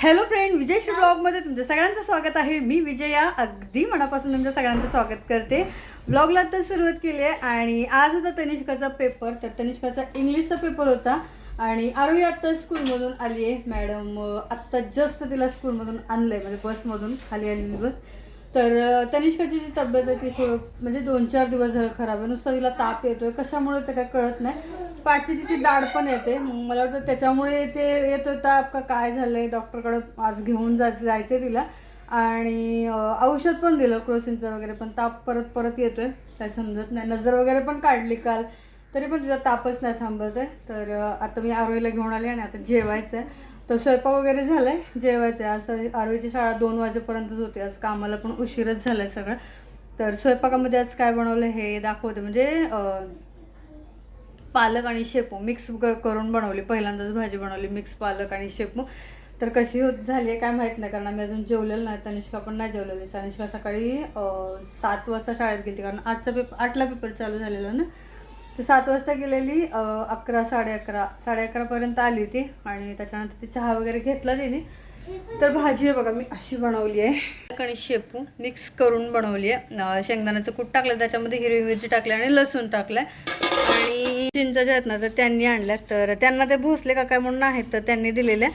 Hello friend विजयश्री ब्लॉगमध्ये तुमच्या सगळ्यांचं स्वागत आहे. मी विजया अगदी मनापासून तुमच्या सगळ्यांचं स्वागत करते. ब्लॉगला तर सुरुवात केली आहे आणि आज होता तनिष्काचा पेपर तर तनिष्काचा इंग्लिशचा पेपर होता. आणि आरोही आत्ता स्कूलमधून आली आहे. मॅडम आत्ता जस्ट तिला स्कूलमधून आणलं आहे म्हणजे बसमधून खाली आलेली बस तर तनिष्काची जी तब्येत आहे ती थोडं म्हणजे दोन चार दिवस झालं खराब आहे. नुसतं तिला ताप येतोय. कशामुळे ते काय कळत नाही. पाठची तिची दाढ पण येते. मला वाटतं त्याच्यामुळे ते येतोय ताप का काय झालंय? डॉक्टरकडे आज घेऊन जा जायचंय तिला. आणि औषध पण दिलं क्रोसिनचं वगैरे पण ताप परत परत येतोय. काय समजत नाही. नजर वगैरे पण काढली काल. तरी पण तिचा तापच नाही थांबत आहे तर आता मी आरोहीला घेऊन आले आणि आता जेवायचं आहे तर स्वयंपाक वगैरे झालाय जेवायचं आहे. आज तर शाळा दोन वाजेपर्यंतच होती. आज कामाला पण उशीरच झालाय सगळं. तर स्वयंपाकामध्ये आज काय बनवलं हे दाखवते. म्हणजे पालक आणि शेपू. मिक्स करून बनवली. पहिल्यांदाच भाजी बनवली. मिक्स पालक आणि शेपू. तर कशी होत झाली आहे काय माहीत नाही. कारण आम्ही अजून जेवलेलं नाही. तनिष्का पण नाही जेवलेली. तनिष्का सकाळी सात वाजता शाळेत गेली कारण आठचा पेपर आठला पेपर चालू झालेला ना. तर सात वाजता गेलेली अकरा साडे अकरा साडे अकरापर्यंत आली ती आणि त्याच्यानंतर ती चहा वगैरे घेतला तिने. तर भाजी आहे बघा मी अशी बनवली आहे. कणी शेपू मिक्स करून बनवली आहे. शेंगदाण्याचं कूट टाकलं त्याच्यामध्ये हिरवी मिरची टाकली आणि लसूण टाकलं आणि चिंचाच्या आहेत ना तर त्यांनी आणल्या तर त्यांना ते भोसले का काय म्हणून आहेत तर त्यांनी दिलेल्या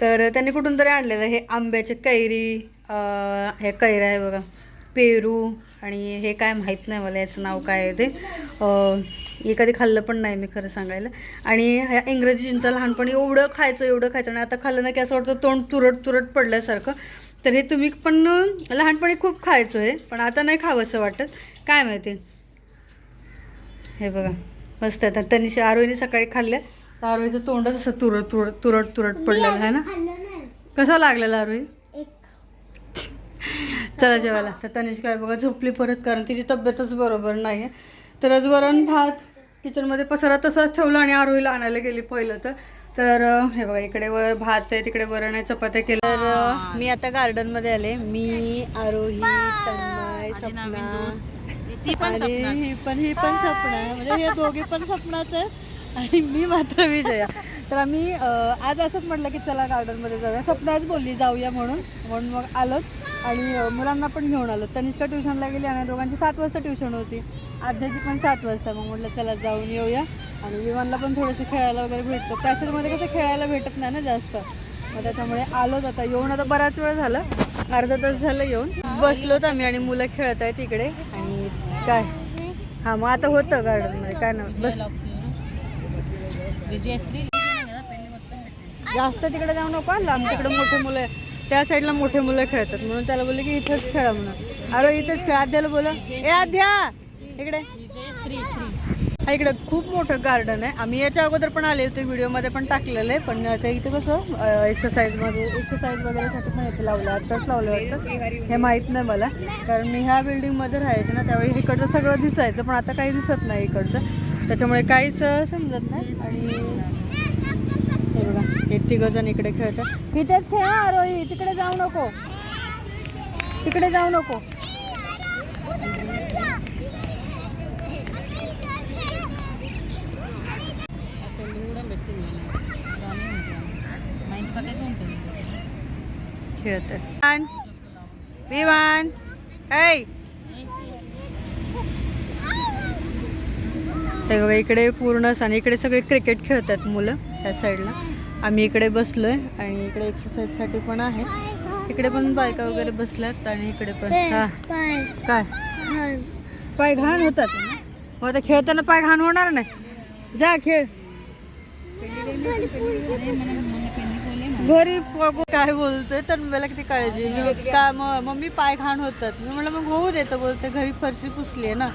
तर त्यांनी कुठून तरी आणलेलं हे आंब्याचे कैरी हे कैरा आहे बघा पेरू आणि हे काय माहीत नाही मला याचं नाव काय आहे ते. हे कधी खाल्लं पण नाही मी खरं सांगायला. आणि ह्या इंग्रजी चिंचा लहानपणी एवढं खायचं एवढं खायचं आणि आता खाल्लं ना की असं वाटतं तोंड तुरट तुरट पडल्यासारखं. तर हे तुम्ही पण लहानपणी खूप खायचं आहे पण आता नाही खावंसं वाटत. काय माहिती? हे बघा मस्त आहे. तर त्यांनी आरोहीने सकाळी खाल्ले. तर आरोहीचं तोंडच असं तुरट तुरट तुरट तुरट पडलेलं आहे ना? कसं लागलेलं आरोही? चला जेवायला. तर तनिष काय बघा झोपली परत कारण तिची तब्येतच बरोबर नाही आहे तर आज वरण भात किचनमध्ये पसारा तसाच ठेवला आणि आरोहीला आणायला गेली पहिलं तर. तर हे बघा इकडे वर भात आहे तिकडे वरण आहे चपात्या केल्या. तर मी आता गार्डनमध्ये आले. मी आरोही तन्मय सपना. आणि ही पण ही पण सपना. म्हणजे हे दोघे पण सपनाच आहेत. आणि मी मात्र विजया. तर आम्ही आज असंच म्हटलं की चला गार्डनमध्ये जाऊया. स्वप्नाच बोलली जाऊया म्हणून. म्हणून मग आलोच आणि मुलांना पण घेऊन आलो. तनिष्का ट्युशनला गेली आणि दोघांची सात वाजता ट्युशन होती. आध्याची पण सात वाजता. मग म्हटलं चला जाऊन येऊया. आणि विमानला पण थोडंसं खेळायला वगैरे भेटतो. पॅसेजमध्ये कसं खेळायला भेटत नाही ना जास्त. मग त्याच्यामुळे आलोच आता. येऊन आता बराच वेळ झाला. अर्धा तास झालं येऊन. बसलोत आम्ही आणि मुलं खेळत आहेत तिकडे आणि काय? हां मग आता होतं गार्डनमध्ये. काय ना बस. विजयश्री जास्त तिकडे जाऊ नको लांब तिकडे मोठे मुलं त्या साईडला मोठे मुलं खेळतात म्हणून त्याला बोलले की इथंच खेळा म्हणून. अरे इथेच खेळ. आध्याला बोला ए आध्या इकडे. हा इकडे खूप मोठं गार्डन आहे. आम्ही याच्या अगोदर पण आले होते व्हिडिओमध्ये पण टाकलेलं आहे. पण आता इथे कसं एक्सरसाइजमध्ये एक्सरसाइज वगैरेसाठी पण इथे लावलं आत्ताच लावलं वाटतं. हे माहीत नाही मला. कारण मी ह्या बिल्डिंगमध्ये राहायचे ना त्यावेळी इकडचं सगळं दिसायचं. पण आता काही दिसत नाही इकडचं. त्याच्यामुळे काहीच समजत नाही. आणि हे बघा हे तिघजण इकडे खेळतात. इथेच खेळ आरोही तिकडे जाऊ नको. तिकडे जाऊ नको. खेळत विवान ऐ ते बघा इकडे पूर्ण आणि इकडे सगळे क्रिकेट खेळतात मुलं त्या साईडला आम्ही इकडे बसलोय आणि इकडे एक्सरसाइजसाठी पण आहे. इकडे पण बायका वगैरे बसल्यात आणि इकडे पण. हा काय? पाय घाण होतात. मग आता खेळताना पाय घाण होणार नाही. जा खेळ. घरी बघू काय बोलतोय तर मला किती काळजी मी का म- मम्मी पाय घाण होतात. मी म्हणलं मग होऊ देतं बोलते घरी फरशी पुसली आहे ना.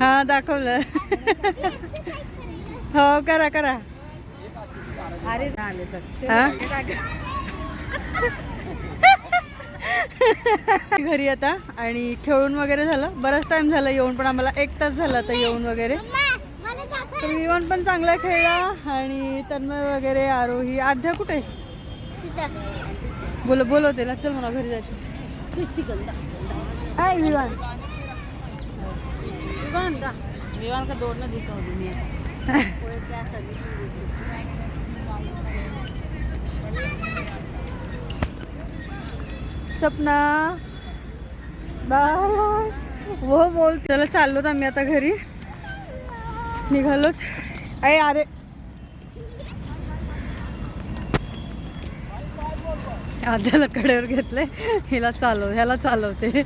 हा दाखवलं. हो करा करा. अरे तर? घरी आता आणि खेळून वगैरे झालं. बराच टाइम झाला येऊन पण आम्हाला एक तास झाला आता येऊन वगैरे. तर विमान पण चांगला खेळला आणि तन्मय वगैरे आरोही. आध्या कुठे? बोल बोलवते चल मला घरी जायचं. चिकन काय विमान. विवान का दौड़ना देता होती दुनिया सपना. बाय. हो बोल. त्याला चाललोत आम्ही आता घरी. निघालोत. अरे अरे. आद्याला कडेवर घेतले. हिला चालव ह्याला चालवते.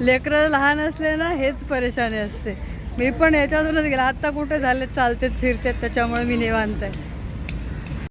लेकरं लहान असले ना हेच परेशानी असते. मी पण याच्यातूनच गेला. आत्ता कुठे झाले चालतेत फिरतेत त्याच्यामुळे मी निवांत आहे.